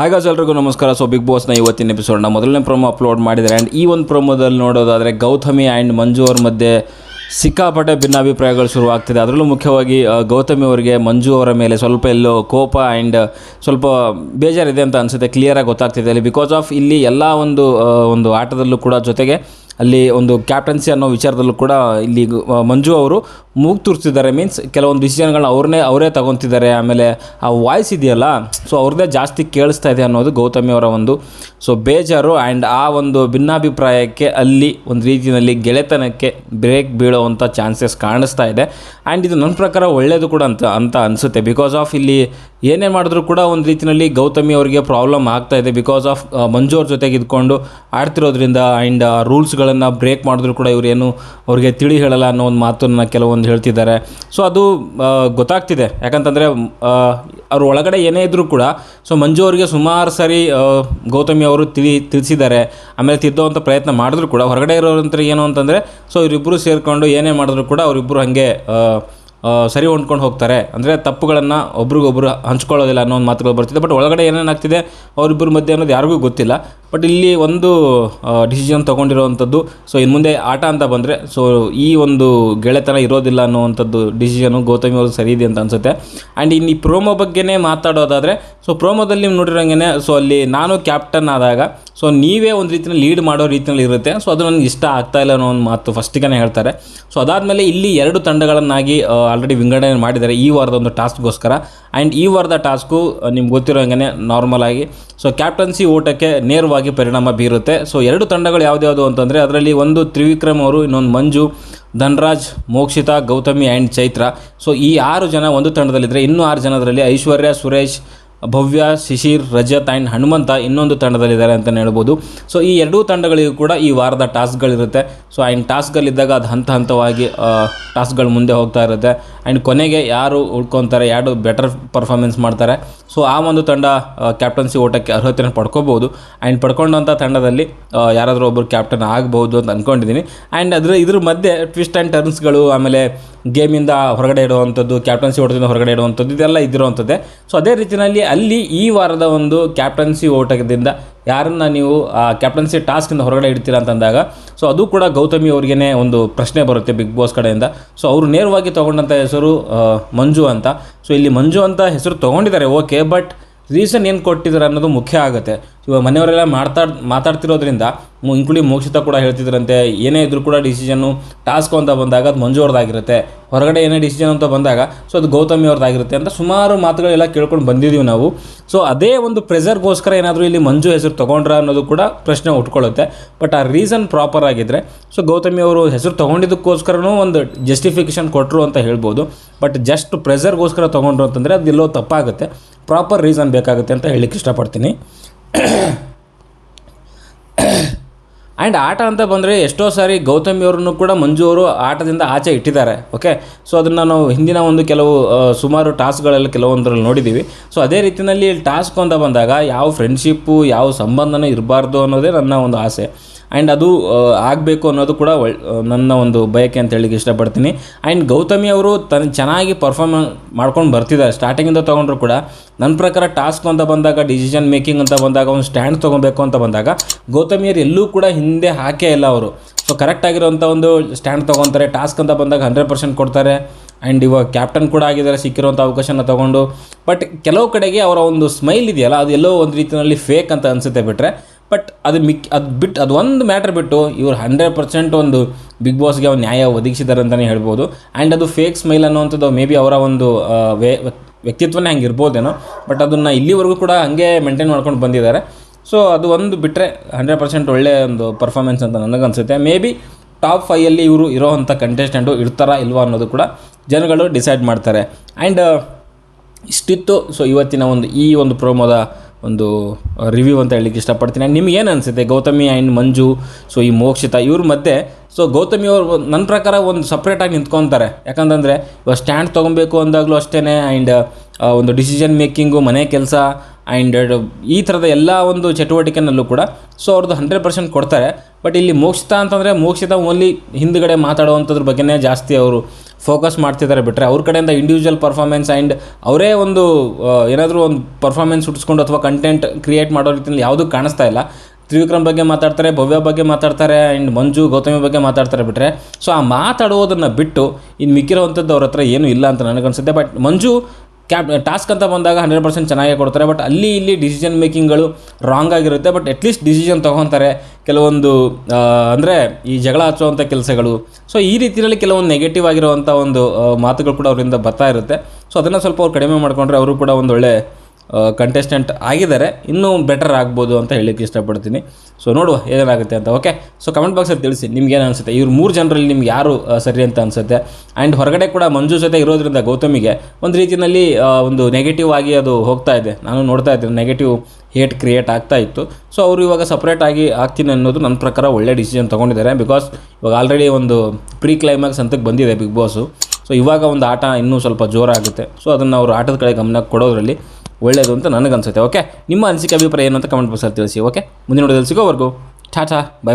ಹಾಗಾಗಿ ಎಲ್ರಿಗೂ ನಮಸ್ಕಾರ. ಸೊ ಬಿಗ್ ಬಾಸ್ನ ಇವತ್ತಿನ ಎಪಿಸೋಡ್ನ ಮೊದಲನೇ ಪ್ರೊಮೋ ಅಪ್ಲೋಡ್ ಮಾಡಿದ್ದಾರೆ ಆ್ಯಂಡ್ ಈ ಒಂದು ಪ್ರೊಮೋದಲ್ಲಿ ನೋಡೋದಾದರೆ ಗೌತಮಿ ಆ್ಯಂಡ್ ಮಂಜು ಅವ್ರ ಮಧ್ಯೆ ಸಿಕ್ಕಾಪಟ್ಟೆ ಭಿನ್ನಾಭಿಪ್ರಾಯಗಳು ಶುರುವಾಗ್ತಿದೆ. ಅದರಲ್ಲೂ ಮುಖ್ಯವಾಗಿ ಗೌತಮಿ ಅವರಿಗೆ, ಮಂಜು ಅವರ ಮೇಲೆ ಸ್ವಲ್ಪ ಎಲ್ಲೋ ಕೋಪ ಆ್ಯಂಡ್ ಸ್ವಲ್ಪ ಬೇಜಾರಿದೆ ಅಂತ ಅನಿಸುತ್ತೆ. ಕ್ಲಿಯರಾಗಿ ಗೊತ್ತಾಗ್ತಿದೆ ಅಲ್ಲಿ. ಬಿಕಾಸ್ ಆಫ್ ಇಲ್ಲಿ ಎಲ್ಲ ಒಂದು ಒಂದು ಆಟದಲ್ಲೂ ಕೂಡ ಜೊತೆಗೆ ಅಲ್ಲಿ ಒಂದು ಕ್ಯಾಪ್ಟನ್ಸಿ ಅನ್ನೋ ವಿಚಾರದಲ್ಲೂ ಕೂಡ ಇಲ್ಲಿ ಮಂಜು ಅವರು ಮೂಗು ತುರ್ತಿದ್ದಾರೆ ಮೀನ್ಸ್ ಕೆಲವೊಂದು ಡಿಸಿಷನ್ಗಳನ್ನ ಅವ್ರನ್ನೇ, ಅವರೇ ತಗೊತಿದ್ದಾರೆ. ಆಮೇಲೆ ಆ ವಾಯ್ಸ್ ಇದೆಯಲ್ಲ ಸೊ ಅವ್ರದ್ದೇ ಜಾಸ್ತಿ ಕೇಳಿಸ್ತಾ ಇದೆ ಅನ್ನೋದು ಗೌತಮಿ ಅವರ ಒಂದು ಸೊ ಬೇಜಾರು. ಆ್ಯಂಡ್ ಆ ಒಂದು ಭಿನ್ನಾಭಿಪ್ರಾಯಕ್ಕೆ ಅಲ್ಲಿ ಒಂದು ರೀತಿಯಲ್ಲಿ ಗೆಳೆತನಕ್ಕೆ ಬ್ರೇಕ್ ಬೀಳುವಂಥ ಚಾನ್ಸಸ್ ಕಾಣಿಸ್ತಾ ಇದೆ. ಆ್ಯಂಡ್ ಇದು ನನ್ನ ಪ್ರಕಾರ ಒಳ್ಳೆಯದು ಕೂಡ ಅಂತ ಅಂತ ಅನಿಸುತ್ತೆ. ಬಿಕಾಸ್ ಆಫ್ ಇಲ್ಲಿ ಏನೇನು ಮಾಡಿದ್ರು ಕೂಡ ಒಂದು ರೀತಿಯಲ್ಲಿ ಗೌತಮಿ ಅವರಿಗೆ ಪ್ರಾಬ್ಲಮ್ ಆಗ್ತಾ ಇದೆ. ಬಿಕಾಸ್ ಆಫ್ ಮಂಜು ಅವ್ರ ಜೊತೆಗೆ ಇದ್ಕೊಂಡು ಆಡ್ತಿರೋದ್ರಿಂದ ಆ್ಯಂಡ್ ರೂಲ್ಸ್ಗಳನ್ನು ಬ್ರೇಕ್ ಮಾಡಿದ್ರು ಕೂಡ ಇವರೇನು ಅವ್ರಿಗೆ ತಿಳಿ ಹೇಳಲ್ಲ ಅನ್ನೋ ಒಂದು ಮಾತನ್ನು ಕೆಲವೊಂದು ಹೇಳ್ತಿದ್ದಾರೆ. ಸೊ ಅದು ಗೊತ್ತಾಗ್ತಿದೆ. ಯಾಕಂತಂದರೆ ಅವ್ರ ಒಳಗಡೆ ಏನೇ ಇದ್ದರೂ ಕೂಡ ಸೊ ಮಂಜು ಅವರಿಗೆ ಸುಮಾರು ಸಾರಿ ಗೌತಮಿ ಅವರು ತಿಳಿ, ತಿಳಿಸಿದ್ದಾರೆ. ಆಮೇಲೆ ತಿದ್ದೋವಂಥ ಪ್ರಯತ್ನ ಮಾಡಿದ್ರು ಕೂಡ. ಹೊರಗಡೆ ಇರೋರಂತ ಏನು ಅಂತಂದರೆ ಸೊ ಇವರಿಬ್ಬರು ಸೇರಿಕೊಂಡು ಏನೇ ಮಾಡಿದ್ರು ಕೂಡ ಅವರಿಬ್ಬರು ಹಾಗೆ ಸರಿ ಹೊಂದ್ಕೊಂಡು ಹೋಗ್ತಾರೆ. ಅಂದರೆ ತಪ್ಪುಗಳನ್ನು ಒಬ್ರಿಗೊಬ್ರು ಹಂಚ್ಕೊಳ್ಳೋದಿಲ್ಲ ಅನ್ನೋ ಒಂದು ಮಾತುಗಳು ಬರ್ತಿದೆ. ಬಟ್ ಒಳಗಡೆ ಏನೇನಾಗ್ತಿದೆ ಅವರಿಬ್ಬರ ಮಧ್ಯೆ ಅನ್ನೋದು ಯಾರಿಗೂ ಗೊತ್ತಿಲ್ಲ. ಬಟ್ ಇಲ್ಲಿ ಒಂದು ಡಿಸಿಷನ್ ತೊಗೊಂಡಿರೋವಂಥದ್ದು ಸೊ ಇನ್ನು ಮುಂದೆ ಆಟ ಅಂತ ಬಂದರೆ ಸೊ ಈ ಒಂದು ಗೆಳೆತನ ಇರೋದಿಲ್ಲ ಅನ್ನೋವಂಥದ್ದು ಡಿಸಿಷನು ಗೌತಮಿ ಅವರು ಸರಿ ಇದೆ ಅಂತ ಅನಿಸುತ್ತೆ. ಆ್ಯಂಡ್ ಇನ್ನು ಈ ಪ್ರೋಮೋ ಬಗ್ಗೆನೇ ಮಾತಾಡೋದಾದರೆ ಸೊ ಪ್ರೋಮೋದಲ್ಲಿ ನೋಡಿರೋಂಗೆ ಸೊ ಅಲ್ಲಿ ನಾನು ಕ್ಯಾಪ್ಟನ್ ಆದಾಗ ಸೊ ನೀವೇ ಒಂದು ರೀತಿಯಲ್ಲಿ ಲೀಡ್ ಮಾಡೋ ರೀತಿಯಲ್ಲಿ ಇರುತ್ತೆ. ಸೊ ಅದು ನನಗೆ ಇಷ್ಟ ಆಗ್ತಾ ಇಲ್ಲ ಅನ್ನೋ ಒಂದು ಮಾತು ಫಸ್ಟಿಗೆ ಹೇಳ್ತಾರೆ. ಸೊ ಅದಾದಮೇಲೆ ಇಲ್ಲಿ ಎರಡು ತಂಡಗಳನ್ನಾಗಿ ಆಲ್ರೆಡಿ ವಿಂಗಡಣೆ ಮಾಡಿದ್ದಾರೆ ಈ ವಾರದ ಒಂದು ಟಾಸ್ಕ್ಗೋಸ್ಕರ. ಆ್ಯಂಡ್ ಈ ವಾರದ ಟಾಸ್ಕು ನಿಮ್ಗೆ ಗೊತ್ತಿರೋ ಹಂಗೆ ನಾರ್ಮಲ್ ಆಗಿ. ಸೊ ಕ್ಯಾಪ್ಟನ್ಸಿ ಓಟಕ್ಕೆ ನೇರವಾಗಿ ಪರಿಣಾಮ ಬೀರುತ್ತೆ. ಸೊ ಎರಡು ತಂಡಗಳು ಯಾವ್ದ್ಯಾವುದು ಅಂತಂದರೆ, ಅದರಲ್ಲಿ ಒಂದು ತ್ರಿವಿಕ್ರಮ್ ಅವರು, ಇನ್ನೊಂದು ಮಂಜು, ಧನ್ರಾಜ್, ಮೋಕ್ಷಿತಾ, ಗೌತಮಿ ಆ್ಯಂಡ್ ಚೈತ್ರ. ಸೊ ಈ ಆರು ಜನ ಒಂದು ತಂಡದಲ್ಲಿದ್ದರೆ ಇನ್ನೂ ಆರು ಜನದರಲ್ಲಿ ಐಶ್ವರ್ಯ, ಸುರೇಶ್ ಭವ್ಯ, ಶಿಶಿರ್, ರಜತ್ ಆ್ಯಂಡ್ ಹನುಮಂತ ಇನ್ನೊಂದು ತಂಡದಲ್ಲಿದ್ದಾರೆ ಅಂತಲೇ ಹೇಳ್ಬೋದು. ಸೊ ಈ ಎರಡೂ ತಂಡಗಳಿಗೂ ಕೂಡ ಈ ವಾರದ ಟಾಸ್ಕ್ಗಳಿರುತ್ತೆ. ಸೊ ಆ್ಯಂಡ್ ಟಾಸ್ಕ್ಗಳಿದ್ದಾಗ ಅದು ಹಂತ ಹಂತವಾಗಿ ಟಾಸ್ಕ್ಗಳು ಮುಂದೆ ಹೋಗ್ತಾ ಇರುತ್ತೆ. ಆ್ಯಂಡ್ ಕೊನೆಗೆ ಯಾರು ಉಳ್ಕೊತಾರೆ, ಯಾರು ಬೆಟರ್ ಪರ್ಫಾರ್ಮೆನ್ಸ್ ಮಾಡ್ತಾರೆ. ಸೊ ಆ ಒಂದು ತಂಡ ಕ್ಯಾಪ್ಟನ್ಸಿ ಓಟಕ್ಕೆ ಅರ್ಹತೆಯನ್ನು ಪಡ್ಕೋಬೋದು. ಆ್ಯಂಡ್ ಪಡ್ಕೊಂಡಂಥ ತಂಡದಲ್ಲಿ ಯಾರಾದರೂ ಒಬ್ಬರು ಕ್ಯಾಪ್ಟನ್ ಆಗ್ಬೋದು ಅಂತ ಅಂದ್ಕೊಂಡಿದ್ದೀನಿ ಆ್ಯಂಡ್ ಅದರ, ಇದ್ರ ಮಧ್ಯೆ ಟ್ವಿಸ್ಟ್ ಆ್ಯಂಡ್ ಟರ್ನ್ಸ್ಗಳು ಆಮೇಲೆ ಗೇಮಿಂದ ಹೊರಗಡೆ ಇಡುವಂಥದ್ದು ಕ್ಯಾಪ್ಟನ್ಸಿ ಓಟದಿಂದ ಹೊರಗಡೆ ಇಡುವಂಥದ್ದು, ಇದೆಲ್ಲ ಇದ್ದಿರುವಂಥದ್ದೇ ಸೊ ಅದೇ ರೀತಿಯಲ್ಲಿ ಅಲ್ಲಿ ಈ ವಾರದ ಒಂದು ಕ್ಯಾಪ್ಟನ್ಸಿ ಓಟದಿಂದ ಯಾರನ್ನ ನೀವು, ಆ ಕ್ಯಾಪ್ಟನ್ಸಿ ಟಾಸ್ಕಿಂದ ಹೊರಗಡೆ ಇಡ್ತೀರಾ ಅಂತಂದಾಗ ಸೊ ಅದು ಕೂಡ ಗೌತಮಿ ಅವ್ರಿಗೇ ಒಂದು ಪ್ರಶ್ನೆ ಬರುತ್ತೆ ಬಿಗ್ ಬಾಸ್ ಕಡೆಯಿಂದ. ಸೊ ಅವರು ನೇರವಾಗಿ ತೊಗೊಂಡಂಥ ಹೆಸರು ಮಂಜು ಅಂತ. ಸೊ ಇಲ್ಲಿ ಮಂಜು ಅಂತ ಹೆಸರು ತೊಗೊಂಡಿದ್ದಾರೆ ಓಕೆ ಬಟ್ ರೀಸನ್ ಏನು ಕೊಟ್ಟಿದ್ದಾರೆ ಅನ್ನೋದು ಮುಖ್ಯ ಆಗುತ್ತೆ. ಇವಾಗ ಮನೆಯವರೆಲ್ಲ ಮಾತಾಡ್ ಮಾತಾಡ್ತಿರೋದ್ರಿಂದ ಇನ್ಕ್ಲೂಡಿಂಗ್ ಮೋಕ್ಷಿತ ಕೂಡ ಹೇಳ್ತಿದ್ರಂತೆ. ಏನೇ ಇದ್ರೂ ಕೂಡ ಡಿಸಿಷನ್ನು ಟಾಸ್ಕ್ ಅಂತ ಬಂದಾಗ ಅದು ಮಂಜು ಹೊರಗಡೆ ಏನೇ ಡಿಸಿಷನ್ ಅಂತ ಬಂದಾಗ ಸೊ ಅದು ಗೌತಮಿ ಅವ್ರದ್ದಾಗಿರುತ್ತೆ ಅಂತ ಸುಮಾರು ಮಾತುಗಳೆಲ್ಲ ಕೇಳ್ಕೊಂಡು ಬಂದಿದ್ದೀವಿ ನಾವು. ಸೊ ಅದೇ ಒಂದು ಪ್ರೆಸರ್ಗೋಸ್ಕರ ಏನಾದರೂ ಇಲ್ಲಿ ಮಂಜು ಹೆಸರು ತೊಗೊಂಡ್ರ ಅನ್ನೋದು ಕೂಡ ಪ್ರಶ್ನೆ ಉಟ್ಕೊಳ್ಳುತ್ತೆ ಬಟ್ ಆ ರೀಸನ್ ಪ್ರಾಪರ್ ಆಗಿದ್ದರೆ ಸೊ ಗೌತಮಿ ಅವರು ಹೆಸರು ತೊಗೊಂಡಿದ್ದಕ್ಕೋಸ್ಕರನೂ ಒಂದು ಜಸ್ಟಿಫಿಕೇಷನ್ ಕೊಟ್ಟರು ಅಂತ ಹೇಳ್ಬೋದು. ಬಟ್ ಜಸ್ಟ್ ಪ್ರೆಸರ್ಗೋಸ್ಕರ ತೊಗೊಂಡ್ರು ಅಂತಂದರೆ ಎಲ್ಲೋ ತಪ್ಪಾಗುತ್ತೆ. ಪ್ರಾಪರ್ ರೀಸನ್ ಬೇಕಾಗುತ್ತೆ ಅಂತ ಹೇಳಲಿಕ್ಕೆ ಇಷ್ಟಪಡ್ತೀನಿ. ಆ್ಯಂಡ್ ಆಟ ಅಂತ ಬಂದರೆ ಎಷ್ಟೋ ಸಾರಿ ಗೌತಮಿ ಅವ್ರನ್ನು ಕೂಡ ಮಂಜು ಅವರು ಆಟದಿಂದ ಆಚೆ ಇಟ್ಟಿದ್ದಾರೆ ಓಕೆ ಸೊ ಅದನ್ನು ನಾವು ಹಿಂದಿನ ಒಂದು ಕೆಲವು ಸುಮಾರು ಟಾಸ್ಕ್ಗಳಲ್ಲಿ ಕೆಲವೊಂದರಲ್ಲಿ ನೋಡಿದ್ದೀವಿ ಸೊ ಅದೇ ರೀತಿಯಲ್ಲಿ ಟಾಸ್ಕ್ ಅಂತ ಬಂದಾಗ ಯಾವ ಫ್ರೆಂಡ್ಶಿಪ್ಪು ಯಾವ ಸಂಬಂಧನೂ ಇರಬಾರ್ದು ಅನ್ನೋದೇ ನನ್ನ ಒಂದು ಆಸೆ. ಆ್ಯಂಡ್ ಅದು ಆಗಬೇಕು ಅನ್ನೋದು ಕೂಡ ನನ್ನ ಒಂದು ಬಯಕೆ ಅಂತ ಹೇಳಿಕ್ಕೆ ಇಷ್ಟಪಡ್ತೀನಿ. ಆ್ಯಂಡ್ ಗೌತಮಿ ಅವರು ತನ್ನ ಚೆನ್ನಾಗಿ ಪರ್ಫಾರ್ಮ್ ಮಾಡ್ಕೊಂಡು ಬರ್ತಿದ್ದಾರೆ. ಸ್ಟಾರ್ಟಿಂಗಿಂದ ತೊಗೊಂಡ್ರು ಕೂಡ ನನ್ನ ಪ್ರಕಾರ ಟಾಸ್ಕ್ ಅಂತ ಬಂದಾಗ ಡಿಸಿಷನ್ ಮೇಕಿಂಗ್ ಅಂತ ಬಂದಾಗ, ಒಂದು ಸ್ಟ್ಯಾಂಡ್ ತೊಗೊಬೇಕು ಅಂತ ಬಂದಾಗ ಗೌತಮಿಯರು ಎಲ್ಲೂ ಕೂಡ ಹಿಂದೆ ಹಾಕೇ ಇಲ್ಲ ಅವರು. ಸೊ ಕರೆಕ್ಟ್ ಆಗಿರೋಂಥ ಒಂದು ಸ್ಟ್ಯಾಂಡ್ ತೊಗೊತಾರೆ. ಟಾಸ್ಕ್ ಅಂತ ಬಂದಾಗ ಹಂಡ್ರೆಡ್ ಪರ್ಸೆಂಟ್ ಕೊಡ್ತಾರೆ. ಆ್ಯಂಡ್ ಇವಾಗ ಕ್ಯಾಪ್ಟನ್ ಕೂಡ ಆಗಿದ್ದಾರೆ ಸಿಕ್ಕಿರೋಂಥ ಅವಕಾಶನ ತೊಗೊಂಡು. ಬಟ್ ಕೆಲವು ಕಡೆಗೆ ಅವರ ಒಂದು ಸ್ಮೈಲ್ ಇದೆಯಲ್ಲ, ಅದು ಎಲ್ಲೋ ಒಂದು ರೀತಿಯಲ್ಲಿ ಫೇಕ್ ಅಂತ ಅನಿಸುತ್ತೆ ಬಿಟ್ಟರೆ ಬಟ್ ಅದು ಮಿಕ್, ಅದು ಬಿಟ್ಟು ಅದು ಒಂದು ಮ್ಯಾಟ್ರ್ ಬಿಟ್ಟು ಇವರು ಹಂಡ್ರೆಡ್ ಪರ್ಸೆಂಟ್ ಒಂದು ಬಿಗ್ ಬಾಸ್ಗೆ ಅವ್ರು ನ್ಯಾಯ ಒದಗಿಸಿದ್ದಾರೆ ಅಂತಲೇ ಹೇಳ್ಬೋದು. ಆ್ಯಂಡ್ ಅದು ಫೇಕ್ ಸ್ಮೈಲ್ ಅನ್ನುವಂಥದ್ದು ಮೇ ಬಿ ಅವರ ಒಂದು ವೇ ವ್ಯಕ್ತಿತ್ವನೇ ಹಂಗೆ ಇರ್ಬೋದೇನೋ ಬಟ್ ಅದನ್ನು ಇಲ್ಲಿವರೆಗೂ ಕೂಡ ಹಂಗೆ ಮೇಂಟೈನ್ ಮಾಡ್ಕೊಂಡು ಬಂದಿದ್ದಾರೆ. ಸೊ ಅದು ಒಂದು ಬಿಟ್ಟರೆ ಹಂಡ್ರೆಡ್ ಪರ್ಸೆಂಟ್ ಒಳ್ಳೆಯ ಒಂದು ಪರ್ಫಾರ್ಮೆನ್ಸ್ ಅಂತ ನನಗನ್ಸುತ್ತೆ. ಮೇ ಬಿ ಟಾಪ್ ಫೈಯಲ್ಲಿ ಇವರು ಇರೋವಂಥ ಕಂಟೆಸ್ಟೆಂಟು ಇರ್ತಾರಾ ಇಲ್ವಾ ಅನ್ನೋದು ಕೂಡ ಜನಗಳು ಡಿಸೈಡ್ ಮಾಡ್ತಾರೆ. ಆ್ಯಂಡ್ ಇಷ್ಟಿತ್ತು. ಸೊ ಇವತ್ತಿನ ಒಂದು ಈ ಒಂದು ಪ್ರೋಮೋದ ಒಂದು ರಿವ್ಯೂ ಅಂತ ಹೇಳಲಿಕ್ಕೆ ಇಷ್ಟಪಡ್ತೀನಿ. ಆ್ಯಂಡ್ ನಿಮ್ಗೆ ಏನು ಅನಿಸುತ್ತೆ? ಗೌತಮಿ ಆ್ಯಂಡ್ ಮಂಜು, ಸೊ ಈ ಮೋಕ್ಷಿತ ಇವ್ರ ಮಧ್ಯೆ, ಸೊ ಗೌತಮಿ ಅವರು ನನ್ನ ಪ್ರಕಾರ ಒಂದು ಸಪ್ರೇಟಾಗಿ ನಿಂತ್ಕೊತಾರೆ. ಯಾಕಂತಂದರೆ ಇವಾಗ ಸ್ಟ್ಯಾಂಡ್ ತೊಗೊಬೇಕು ಅಂದಾಗಲೂ ಅಷ್ಟೇ ಆ್ಯಂಡ್ ಒಂದು ಡಿಸಿಷನ್ ಮೇಕಿಂಗು ಮನೆ ಕೆಲಸ ಆ್ಯಂಡ್ ಈ ಥರದ ಎಲ್ಲ ಒಂದು ಚಟುವಟಿಕೆನಲ್ಲೂ ಕೂಡ, ಸೊ ಅವ್ರದ್ದು ಹಂಡ್ರೆಡ್ ಪರ್ಸೆಂಟ್ ಕೊಡ್ತಾರೆ. ಬಟ್ ಇಲ್ಲಿ ಮೋಕ್ಷಿತ ಅಂತಂದರೆ ಮೋಕ್ಷಿತ ಓನ್ಲಿ ಹಿಂದ್ಗಡೆ ಮಾತಾಡುವಂಥದ್ರ ಬಗ್ಗೆನೇ ಜಾಸ್ತಿ ಅವರು ಫೋಕಸ್ ಮಾಡ್ತಿದ್ದಾರೆ ಬಿಟ್ಟರೆ ಅವ್ರ ಕಡೆಯಿಂದ ಇಂಡಿವಿಜುವಲ್ ಪರ್ಫಾರ್ಮೆನ್ಸ್ ಆ್ಯಂಡ್ ಅವರೇ ಒಂದು ಏನಾದರೂ ಒಂದು ಪರ್ಫಾರ್ಮೆನ್ಸ್ ಹುಟ್ಟಿಸ್ಕೊಂಡು ಅಥವಾ ಕಂಟೆಂಟ್ ಕ್ರಿಯೇಟ್ ಮಾಡೋ ರೀತಿಯಲ್ಲಿ ಯಾವುದೂ ಕಾಣಿಸ್ತಾ ಇಲ್ಲ. ತ್ರಿವಿಕ್ರಮ್ ಬಗ್ಗೆ ಮಾತಾಡ್ತಾರೆ, ಭವ್ಯ ಬಗ್ಗೆ ಮಾತಾಡ್ತಾರೆ ಆ್ಯಂಡ್ ಮಂಜು, ಗೌತಮಿ ಬಗ್ಗೆ ಮಾತಾಡ್ತಾರೆ ಬಿಟ್ಟರೆ ಸೊ ಆ ಮಾತಾಡುವುದನ್ನು ಬಿಟ್ಟು ಇನ್ನು ಮಿಕ್ಕಿರೋವಂಥದ್ದು ಅವ್ರ ಹತ್ರ ಏನೂ ಇಲ್ಲ ಅಂತ ನನಗನ್ಸುತ್ತೆ. ಬಟ್ ಮಂಜು ಕ್ಯಾಪ್ ಟಾಸ್ಕ್ ಅಂತ ಬಂದಾಗ ಹಂಡ್ರೆಡ್ ಪರ್ಸೆಂಟ್ ಚೆನ್ನಾಗೇ ಕೊಡ್ತಾರೆ ಬಟ್ ಅಲ್ಲಿ ಇಲ್ಲಿ ಡಿಸಿಷನ್ ಮೇಕಿಂಗ್ಗಳು ರಾಂಗ್ ಆಗಿರುತ್ತೆ ಬಟ್ ಅಟ್ಲೀಸ್ಟ್ ಡಿಸಿಷನ್ ತೊಗೊತಾರೆ. ಕೆಲವೊಂದು ಅಂದರೆ ಈ ಜಗಳ ಹಚ್ಚುವಂಥ ಕೆಲಸಗಳು. ಸೊ ಈ ರೀತಿಯಲ್ಲಿ ಕೆಲವೊಂದು ನೆಗೆಟಿವ್ ಆಗಿರುವಂಥ ಒಂದು ಮಾತುಗಳು ಕೂಡ ಅವರಿಂದ ಬರ್ತಾ ಇರುತ್ತೆ. ಸೊ ಅದನ್ನು ಸ್ವಲ್ಪ ಅವ್ರು ಕಡಿಮೆ ಮಾಡಿಕೊಂಡ್ರೆ ಅವರು ಕೂಡ ಒಂದು ಒಳ್ಳೆ ಕಂಟೆಸ್ಟೆಂಟ್ ಆಗಿದ್ದಾರೆ. ಇನ್ನೂ ಬೆಟರ್ ಆಗ್ಬೋದು ಅಂತ ಹೇಳಲಿಕ್ಕೆ ಇಷ್ಟಪಡ್ತೀನಿ. ಸೊ ನೋಡುವ ಏನಾಗುತ್ತೆ ಅಂತ. ಓಕೆ ಸೊ ಕಮೆಂಟ್ ಬಾಕ್ಸಲ್ಲಿ ತಿಳಿಸಿ ನಿಮ್ಗೆ ಏನು ಅನಿಸುತ್ತೆ? ಇವ್ರು ಮೂರು ಜನರಲ್ಲಿ ನಿಮ್ಗೆ ಯಾರು ಸರಿ ಅಂತ ಅನಿಸುತ್ತೆ? ಆ್ಯಂಡ್ ಹೊರಗಡೆ ಕೂಡ ಮಂಜು ಜೊತೆ ಇರೋದ್ರಿಂದ ಗೌತಮಿಗೆ ಒಂದು ರೀತಿಯಲ್ಲಿ ಒಂದು ನೆಗೆಟಿವ್ ಆಗಿ ಅದು ಹೋಗ್ತಾ ಇದೆ. ನಾನು ನೋಡ್ತಾ ಇದ್ದೀನಿ ನೆಗೆಟಿವ್ ಹೇಟ್ ಕ್ರಿಯೇಟ್ ಆಗ್ತಾ ಇತ್ತು. ಸೊ ಅವರು ಇವಾಗ ಸಪ್ರೇಟ್ ಆಗಿ ಆಗ್ತೀನಿ ಅನ್ನೋದು ನನ್ನ ಪ್ರಕಾರ ಒಳ್ಳೆ ಡಿಸಿಷನ್ ತೊಗೊಂಡಿದ್ದಾರೆ. ಬಿಕಾಸ್ ಇವಾಗ ಆಲ್ರೆಡಿ ಒಂದು ಪ್ರೀ ಕ್ಲೈಮ್ಯಾಕ್ಸ್ ಅಂತಕ್ಕೆ ಬಂದಿದೆ ಬಿಗ್ ಬಾಸು ಸೊ ಇವಾಗ ಒಂದು ಆಟ ಇನ್ನೂ ಸ್ವಲ್ಪ ಜೋರಾಗುತ್ತೆ. ಸೊ ಅದನ್ನು ಅವರು ಆಟದ ಕಡೆ ಗಮನ ಕೊಡೋದ್ರಲ್ಲಿ ಒಳ್ಳೆಯದು ಅಂತ ನನಗನ್ಸುತ್ತೆ ಓಕೆ ನಿಮ್ಮ ಅನಿಸಿಕೆ, ಅಭಿಪ್ರಾಯ ಏನು ಅಂತ ಕಮೆಂಟ್ ಬಾಕ್ಸಲ್ಲಿ ತಿಳಿಸಿ ಓಕೆ ಮುಂದಿನ ನೋಡೋದಲ್ಲಿ ಸಿಗೋವರೆಗೂ ಟಾಟಾ ಬೈ ಬೈ